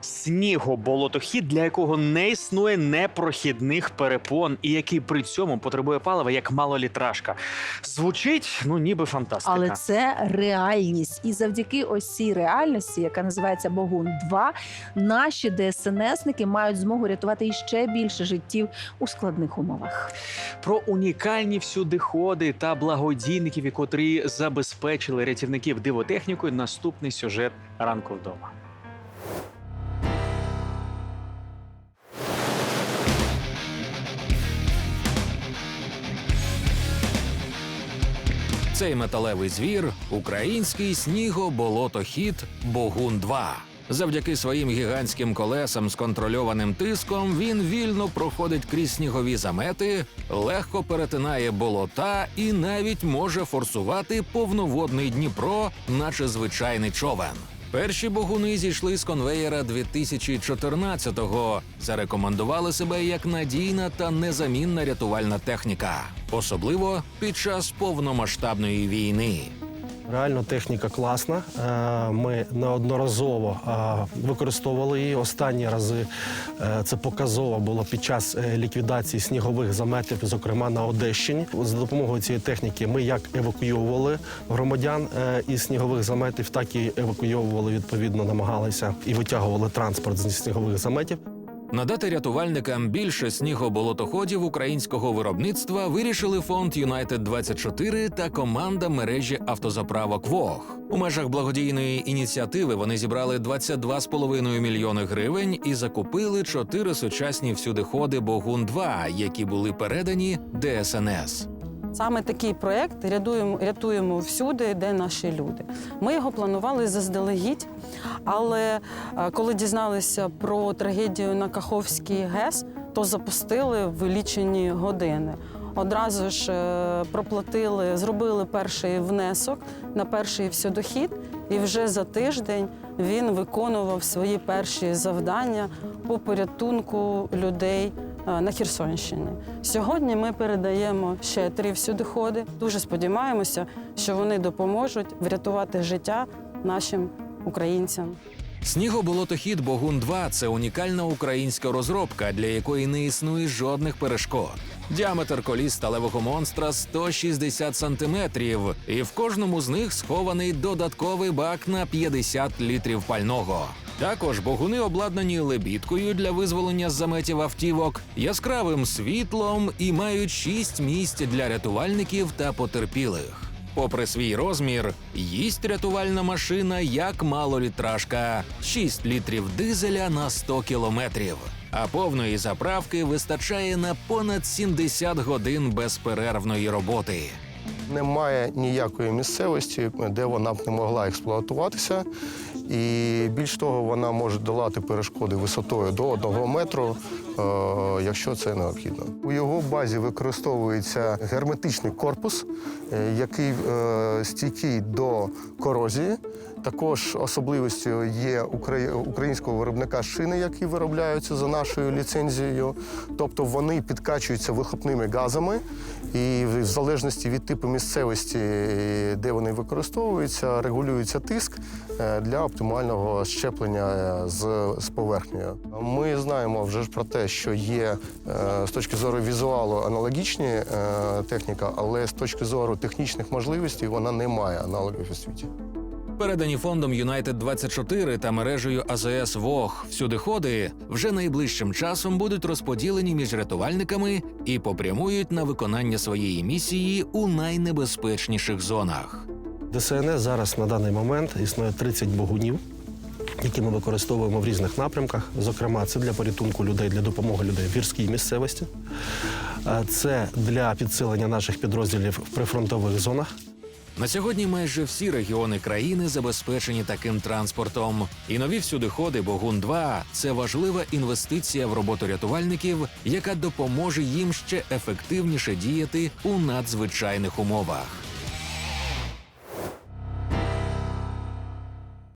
снігоболотохід, для якого не існує непрохідних перепон, і який при цьому потребує палива як малолітражка. Звучить, ну ніби фантастика. Але це реальність. І завдяки ось цій реальності, яка називається Богун 2 наші ДСНСники мають змогу рятувати іще більше життів у складних умовах. Про унікальні всюдиходи та благодійників, котрі забезпечили рятівників дивотехнікою. Наступний сюжет ранку вдома. Цей металевий звір український снігоболотохід Богун 2 Завдяки своїм гігантським колесам з контрольованим тиском він вільно проходить крізь снігові замети, легко перетинає болота і навіть може форсувати повноводний Дніпро, наче звичайний човен. Перші богуни зійшли з конвеєра 2014-го. Зарекомендували себе як надійна та незамінна рятувальна техніка, особливо під час повномасштабної війни. Реально техніка класна. Е, Ми неодноразово е, використовували її. Останні рази е, це показово було під час ліквідації снігових заметів, зокрема на Одещині. За допомогою цієї техніки ми як евакуйовували громадян із снігових заметів, так і евакуйовували відповідно, намагалися і витягували транспорт з снігових заметів. Надати рятувальникам більше снігоболотоходів українського виробництва вирішили фонд Юнайтед 24 та команда мережі автозаправок ВОГ. У межах благодійної ініціативи вони зібрали 22,5 мільйони гривень і закупили чотири сучасні всюдиходи Богун 2 які були передані ДСНС. Саме такий проект рятуємо, рятуємо всюди, де наші люди. Ми його планували заздалегідь, але е, коли дізналися про трагедію на Каховській ГЕС, то запустили в лічені години. Одразу ж е, проплатили, зробили перший внесок на перший всюдохід, і вже за тиждень він виконував свої перші завдання по порятунку людей на Херсонщині. Сьогодні ми передаємо ще три всюдиходи. Дуже сподіваємося, що вони допоможуть врятувати життя нашим українцям. Снігоболотохід Богун 2 це унікальна українська розробка, для якої не існує жодних перешкод. Діаметр коліс сталевого монстра 160 сантиметрів, і в кожному з них схований додатковий бак на 50 літрів пального. Також богуни обладнані лебідкою для визволення з заметів автівок, яскравим світлом і мають шість місць для рятувальників та потерпілих. Попри свій розмір, їсть рятувальна машина як малолітражка 6 літрів дизеля на 100 кілометрів. А повної заправки вистачає на понад 70 годин безперервної роботи. Немає ніякої місцевості, де вона б не могла експлуатуватися. І більш того, вона може долати перешкоди висотою до одного метру, е, якщо це необхідно. У його базі використовується герметичний корпус, е, який е, стійкий до корозії. Також особливістю є українського виробника шини, які виробляються за нашою ліцензією. Тобто вони підкачуються вихопними газами, і в залежності від типу місцевості, де вони використовуються, регулюється тиск для оптимального щеплення е, з, з поверхнею. Ми знаємо вже ж про те, що є е, з точки зору візуалу аналогічні е, техніка, але з точки зору технічних можливостей вона не має аналогів у світі. Передані фондом Юнайтед 24 та мережею АЗС ВОГ всюдиходи вже найближчим часом будуть розподілені між рятувальниками і попрямують на виконання своєї місії у найнебезпечніших зонах. ДСНС зараз на даний момент існує 30 богунів, які ми використовуємо в різних напрямках. Зокрема, це для порятунку людей, для допомоги людей в гірській місцевості. Це для підсилення наших підрозділів в прифронтових зонах. На сьогодні майже всі регіони країни забезпечені таким транспортом. І нові всюдиходи Богун 2 це важлива інвестиція в роботу рятувальників, яка допоможе їм ще ефективніше діяти у надзвичайних умовах.